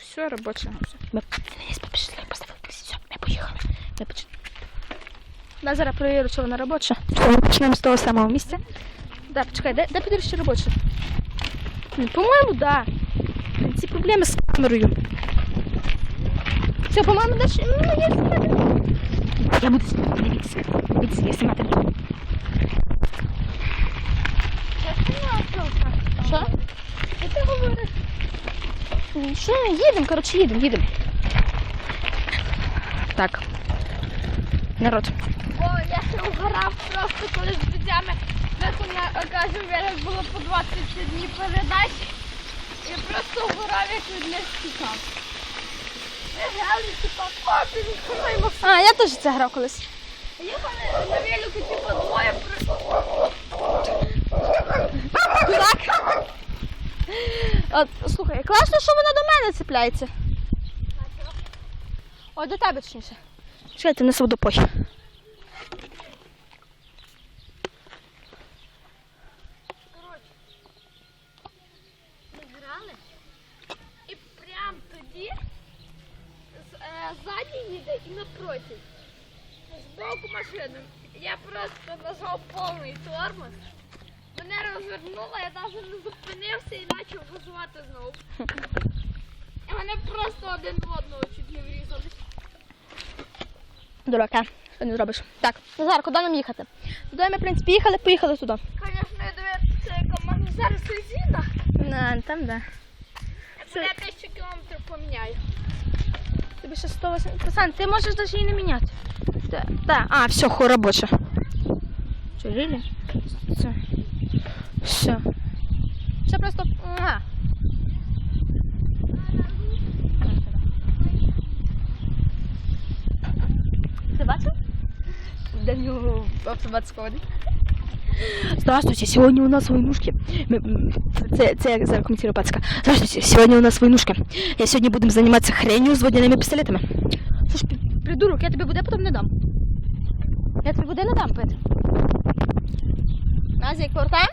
все робоче. Все. Ми не пішли, поставили все, ми поїхали. Ми поч... Да, зараз перевірю, чи вона робоча. Що, ми почнемо з того самого місця. Да, почекай, де, де подивишся робоча? По-моєму, да. Ці проблеми з камерою. Все, по-моєму, дальше. Ну, я знімати. Я буду. Дивіться, я знімати буду. Що? Що ти говориш? Що, їдемо, коротше, їдемо, їдемо. Так. Народ. О, я ще угорав просто, коли з друзями вона каже, зараз було по 20 днів передач. Я просто угорав, як від них тікав. А, я теж це грав колись. Їхали на велику, типа, двоє просто. Дурак. От, слухай, класно, що вона до мене цепляється. Ой, до тебе точніше. Водопой. І прям тоді з- е, їде і напроти. Збоку машини. Я просто нажав повний тормоз. Мене розвернуло, я навіть не зупинився і почав газувати знову. І мене просто один в одного чуть не врізались. Дурака, що не зробиш. Так, Назар, куди нам їхати? Туди ми, в принципі, їхали, поїхали туди. Звісно, я яка в мене зараз резина. На, там, да. Я буде тисячу кілометрів поміняю. Тобі ще 108. Пацан, ти можеш навіть її не міняти. Да, да. А, все, хо робоче. Що? Все. Все. Все просто. Ти бачив? В нього автомат. Здравствуйте, сегодня у нас войнушки. Це, це зараз пацка. Здравствуйте, сегодня у нас войнушка. Я сьогодні будемо займатися хренью з водяними пістолетами. Слушай, придурок, я тобі буде потім не дам. Я тобі буде не дам, Петр. Назік, повертаємо?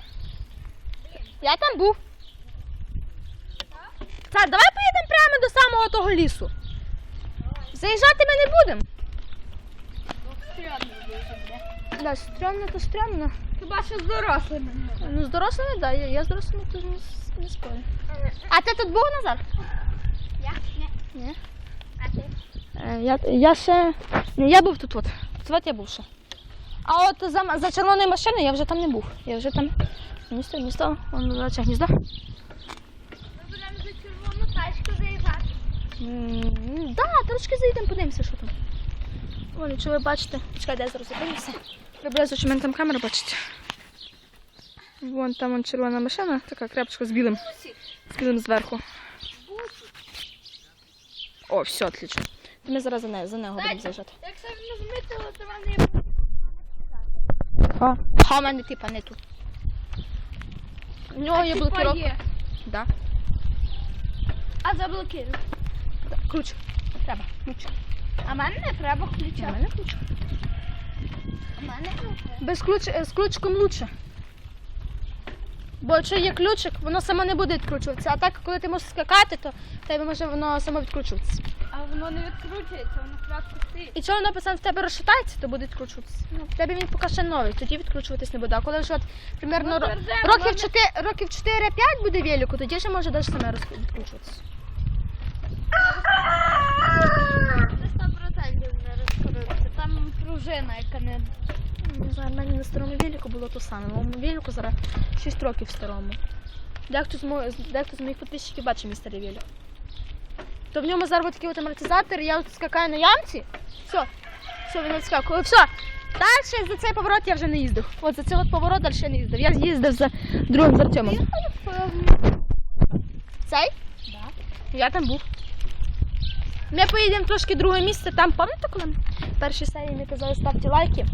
Я там був. Так, давай поїдемо прямо до самого того лісу. Заїжджати ми не будемо. Да, стрьомно, то стрьомно. Хіба що з дорослими. Ну, з дорослими, так, да, я, я з дорослими теж не, с- не спорю. А ти тут був Назар? Я? Ні. Ні. А ти? Е, Я, я ще. Ні, я був тут от. Тут от я був ще. А от за, м- за червоною машиною я вже там не був. Я вже там. Місто, місто, воно дача гніздо. Ми будемо за червону тачку заїжджати. Так, да, трошки заїдемо, подивимося, що там. Вон, якщо ви бачите, чекайте, я зараз зупинюся. Приблизно, що мене там камера бачите. Вон там вон червона машина, така крепчка з білим. З білим зверху. О, все, отлично. Ми зараз за нею, за нею будемо заїжджати. Якщо ви нажмете, то вам не буде. А, а в мене типа не тут. У нього є блокировка. Да. А заблокируй. да. Ключ. Треба. Ключ. А мене не треба ключа. мене ключ. А мене не треба. Без ключ, е, з ключиком лучше. Бо якщо є ключик, воно само не буде відкручуватися. А так, коли ти можеш скакати, то в тебе може воно само відкручуватися. А воно не відкручується, воно крапку стоїть. І воно пацан в тебе розшатається, то буде відкручуватися. Ну, в тебе він поки ще новий, тоді відкручуватись не буде. А коли вже от, примерно Ну, ро- тверде, років воно 4, років 4-5 буде велику, тоді вже може навіть саме роз- відкручуватися. Це 100% не розкрутиться. Там пружина, яка не... Не знаю, в мене на старому велику було то саме. Моєму велику зараз 6 років старому. Дехто з, мо- з- дехто з моїх підписчиків бачив мій старий велик. То в ньому зараз от такий от амортизатор, я от скакаю на ямці. Все, все, він відскакує. Все. Далі за цей поворот я вже не їздив. От за цей от поворот далі я не їздив. Я їздив за другим з Артемом. Цей? Да. Я там був. Ми поїдемо трошки друге місце, там пам'ятаєте, коли ми в першій серії ми казали ставте лайки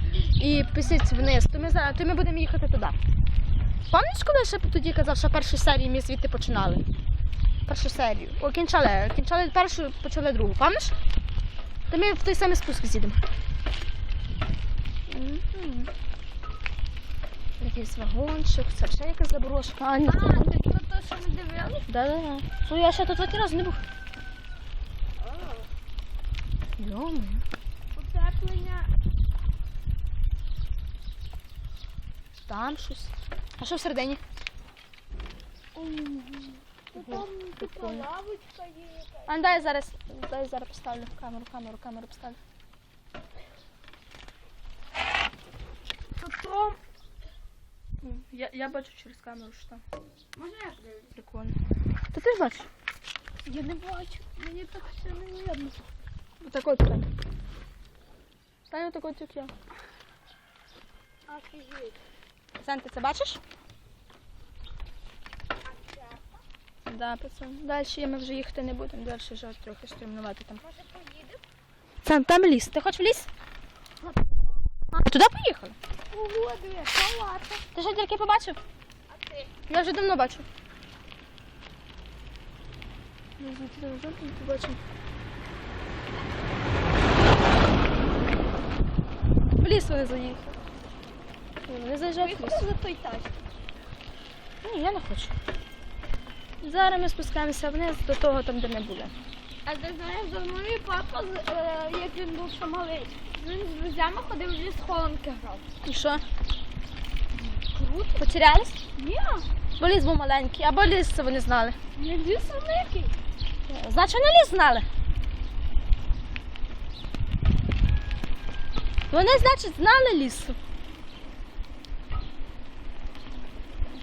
і пишіть вниз, то ми, то ми будемо їхати туди. Пам'ятаєш, коли я ще тоді казав, що першу серію ми звідти починали? Першу серію. О, кінчали. Кінчали першу, почали другу. Пам'ятаєш? То ми в той самий спуск з'їдемо. Якийсь вагончик, це ще якась заброшка. А, ні. А, ти про те, що ми дивилися? Да-да-да. Ну я ще тут один раз не був. Йоми. Утеплення. Там щось. А що всередині? Там типу лавочка є. якась. А дай зараз, дай зараз поставлю камеру, камеру, камеру поставлю. Потом. Я, я бачу через камеру, що там Можна я подивлюсь? прикольно. Та ти ж бачиш? Я не бачу. Мені так все не видно. Отакой стань. Стань отакой, як я. Офігеть. Пацан, ти це бачиш? Да, пацан. Далі ми вже їхати не будемо, далі вже трохи стримнувати там. Може поїдемо? Там ліс. Ти хочеш в ліс? А, туди поїхали? Ого, диви, палата. Ти що тільки побачив? А ти? Я вже давно бачу. Ну, звідти там жовтий побачив. В ліс вони заїхали. Вони заїжджають в ліс. за той тачку. Ні, я не хочу. Зараз ми спускаємося вниз до того, там, де ми були. А ти знаєш, давно мій папа, е, як він був ще малий, він з друзями ходив в ліс хованки грав. І що? Круто. Потерялись? Ні, Бо ліс був маленький, або ліс це вони знали. не ліс великий. Значить, вони ліс знали. Вони, значить, знали ліс.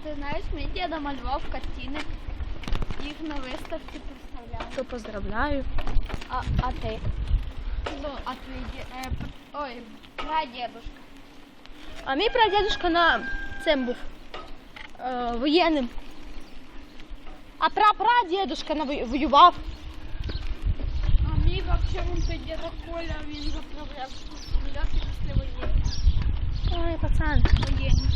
Ти знаєш, мій діда малював картини. Їх на виставці представляв. То поздравляю. А, а ти? Ну, а твій ді... Е, п- ой, прадідушка. А мій прадядушка на цим був е, воєнним. А прапрадідушка на вою- воював. А мій вообще вон той діда Коля, він заправляв самоліти після воєнні. Ой, пацан. Воєнні.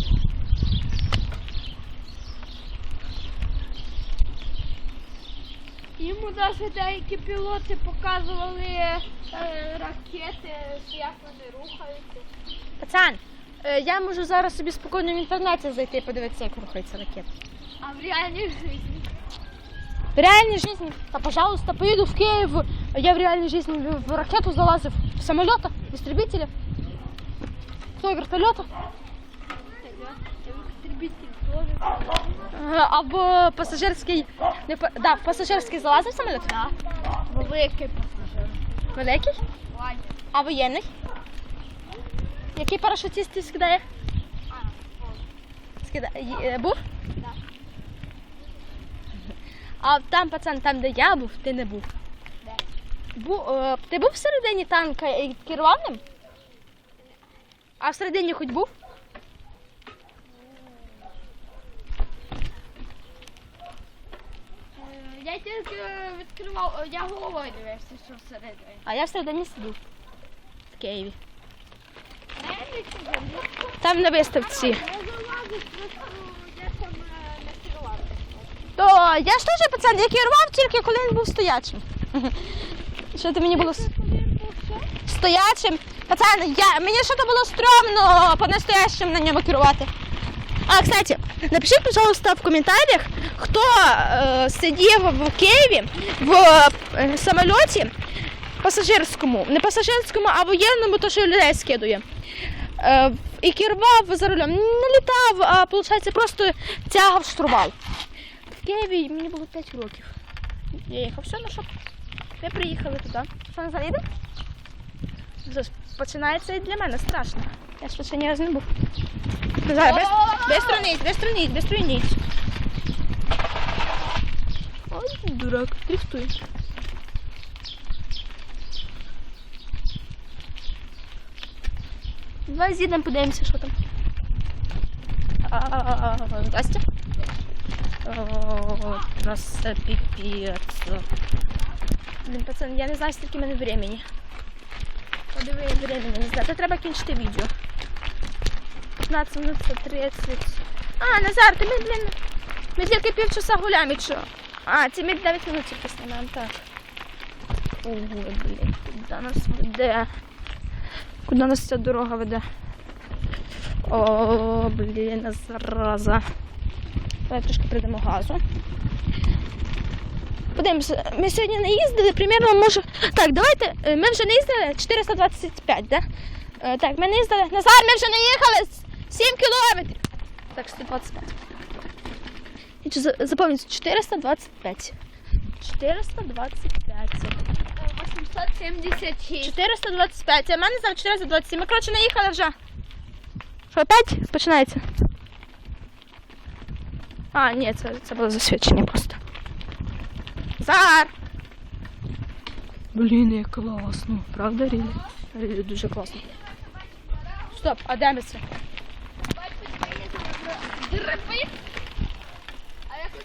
Навіть деякі пілоти показували е, ракети, як вони рухаються. Пацан, е, я можу зараз собі спокійно в інтернеті зайти і подивитися, як рухається ракета. А в реальній житті. В реальній житті, та пожалуйста, поїду в Київ. Я в реальній житті в ракету залазив, в самоліта, в істребителя. Хто в вертольота? Е, Або пасажирський. Не, да, в пасажирський залазив самоліт? Так. Великий пасажир. Великий? А воєнний? Який парашутист скидає? А. Скидає. е, Був? Да. А там, пацан, там, де я був, ти не був. Бу, е, ти був всередині танка і керував ним? А всередині хоч був? Е, Я тільки відкривав, е, я головою дивився, що всередині. А я всередині сидів. В Києві. Там на виставці. Там е. То я ж теж пацан, я керував тільки коли він був стоячим. Що ти мені було стоячим? Пацан, я, мені що то було стрьомно по-настоящему на ньому керувати. А, кстати, напишіть, пожалуйста, в коментарях, хто е, сидів в Києві в е, самольоті пасажирському, не пасажирському, а воєнному, то що людей скидує. Е, і керував за рулем. Не літав, а виходить, просто тягав штурвал. В Києві мені було 5 років. Я їхав все, ну що ми приїхали туди. Що не заїде? Починається і для мене страшно. Я ж ще ні разу не був. Зараз, без, без страниць, без страниць, без страниць. Ой, дурак, дрифтує. Давай з'їдемо, подивимося, що там. Здрасте. Просто пипец. Блін, пацан, я не знаю, скільки в мене времени. Подиви времени, не знаю. Та треба кінчити відео. 15 минут 30. А, Назар, ти ми, блін, ми тільки півчаса гуляємо, і що? А, це ми 9 минут тільки знімаємо, так. Ого, блін, куди нас веде? Куди нас ця дорога веде? О, блін, зараза. Давай трошки придамо газу. Подивимося, ми сьогодні не їздили, примірно може. Так, давайте. е, Ми вже не їздили 425, да? Е, Так, ми не їздили. Назар, ми вже не їхали 7 кілометрів. Так, 125. І чи 425. 425. 876. 425. А в мене зараз 427. Ми, коротше, не їхали вже. Що, опять починається? А, ні, це, це було засвідчення просто. Зар! Блін, як класно. Правда, Рілі? Рілі дуже класно. Стоп, а де ми це? Гриби. А я хочу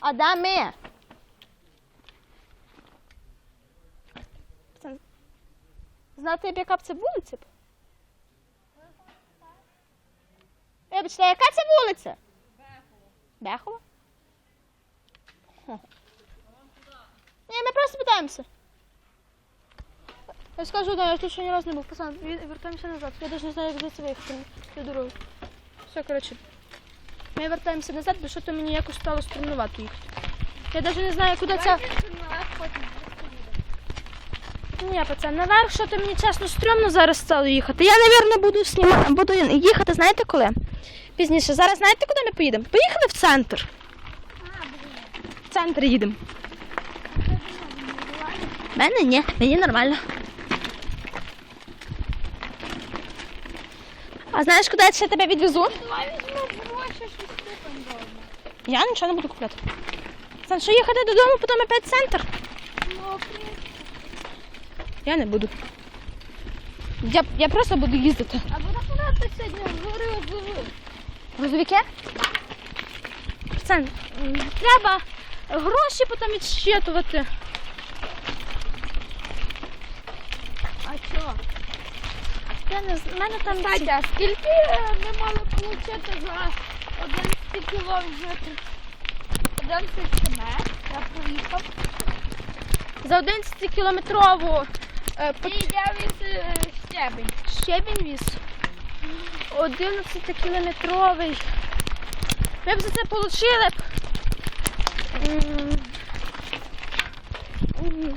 А де ми? Знати, яка б це вулиця? Вибачте, яка це вулиця? Бехова. Хо. Ні, ми просто питаємося. Я скажу, да, я тут ще ні разу не був. Пацан, вертаємося назад. Я навіть не знаю, як звідси виїхати на дорогу. Все, коротше. Ми вертаємося назад, бо що то мені якось стало стрімнувато їхати. Я навіть не знаю, куди це. Ні, пацан, наверх, що то мені чесно стрьомно зараз стало їхати. Я, напевно, буду сніма... буду їхати, знаєте коли? Пізніше. Зараз знаєте, куди ми поїдемо? Поїхали в центр. В центр їдемо. Мене ні, мені нормально. А знаєш, куди я ще тебе відвезу? Давай гроші, щось. Я нічого не буду купляти. Це що їхати додому, потім опять центр? Ну. Я не буду. Я, я просто буду їздити. А буде подати сьогодні згори обливи. Грузовики? Це треба гроші потім відщитувати. А що? Я не знаю, мене там а скільки е, ми мали отримати за 11 кілометрів? 11 км я проїхав. за 11 кілометрову е, І я від е, щебень. щебінь віз. 11 кілометровий. Ми б за це отримали б. м,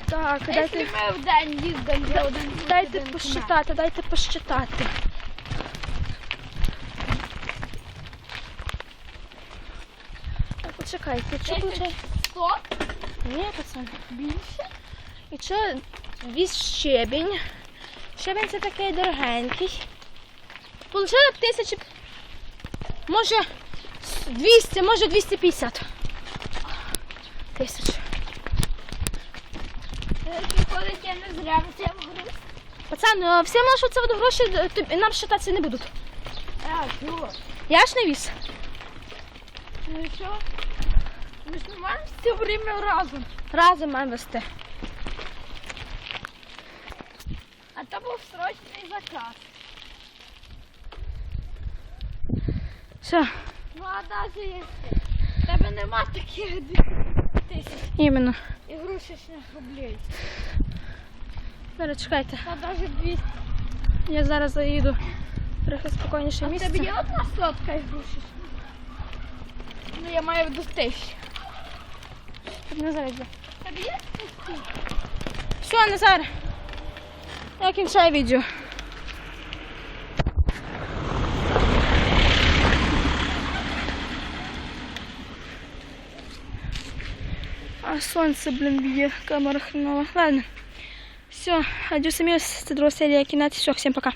Так, Якщо дайте, ми в день їздимо за 11 дайте посчитати, дайте посчитати. Так, почекайте, що виходить? 100? Ні, пацан. Більше? І що віз щебінь? Щебінь це такий дорогенький. Получили б тисячі. Може 200, може 250 тисяч. Виходить, я не зря взяв груз. Пацан, а всі наші це от гроші е, тобі- нам считатися не будуть. А, що? Я ж не віз. Ну і що? Ми ж не маємо все время разом. Разом маємо вести. А то був срочний заказ. Все, Ну а навіть якщо в тебе нема таких тисяч іменно. ігрушечних рублей. Зараз чекайте. Та навіть 200. Я зараз заїду трохи спокійніше А в місце. тебе є одна сотка ігрушечна? Ну я маю до тисячі. Назар йде. В Тебе є? Все, Назар. Я кінчаю відео. А сонце, блін, б'є, камера хренова. Ладно. Все, адюс, амігос, это серія кінець. Все, всем пока.